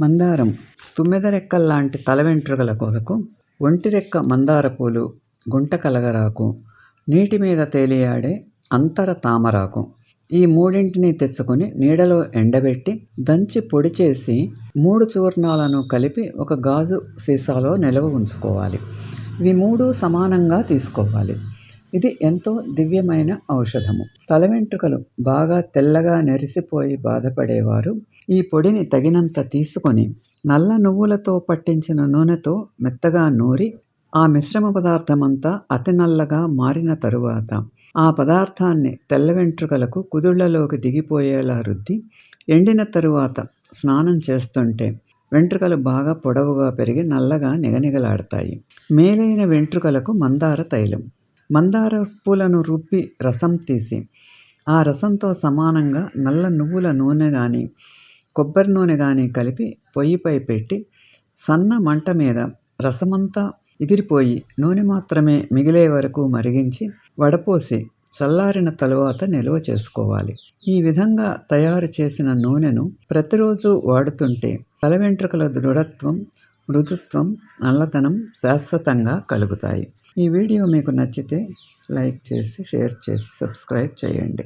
మందారం తుమ్మెదరెక్కల్లాంటి తల వెంట్రుకల కొరకు ఒంటిరెక్క మందార పూలు గుంట కలగరాకు నీటి మీద తేలియాడే అంతర తామరాకు. ఈ మూడింటిని తెచ్చుకొని నీడలో ఎండబెట్టి దంచి పొడి చేసి మూడు చూర్ణాలను కలిపి ఒక గాజు సీసాలో నిల్వ ఉంచుకోవాలి. ఇవి మూడు సమానంగా తీసుకోవాలి. ఇది ఎంతో దివ్యమైన ఔషధము. తల వెంట్రుకలు బాగా తెల్లగా నెరిసిపోయి బాధపడేవారు ఈ పొడిని తగినంత తీసుకొని నల్ల నువ్వులతో పట్టించిన నూనెతో మెత్తగా నూరి ఆ మిశ్రమ పదార్థమంతా అతి నల్లగా మారిన తరువాత ఆ పదార్థాన్ని తెల్ల వెంట్రుకలకు కుదుళ్ళలోకి దిగిపోయేలా రుద్ది ఎండిన తరువాత స్నానం చేస్తుంటే వెంట్రుకలు బాగా పొడవుగా పెరిగి నల్లగా నిగనిగలాడతాయి. మేలైన వెంట్రుకలకు మందార తైలం. మందార పూలను రుబ్బి రసం తీసి ఆ రసంతో సమానంగా నల్ల నువ్వుల నూనె కానీ కొబ్బరి నూనె కానీ కలిపి పొయ్యిపై పెట్టి సన్న మంట మీద రసమంతా ఎగిరిపోయి నూనె మాత్రమే మిగిలే వరకు మరిగించి వడపోసి చల్లారిన తరువాత నిల్వ చేసుకోవాలి. ఈ విధంగా తయారు చేసిన నూనెను ప్రతిరోజు వాడుతుంటే తల వెంట్రుకల దృఢత్వం మృదుత్వం నల్లతనం శాశ్వతంగా కలుగుతాయి. ఈ వీడియో మీకు నచ్చితే లైక్ చేసి షేర్ చేసి సబ్స్క్రైబ్ చేయండి.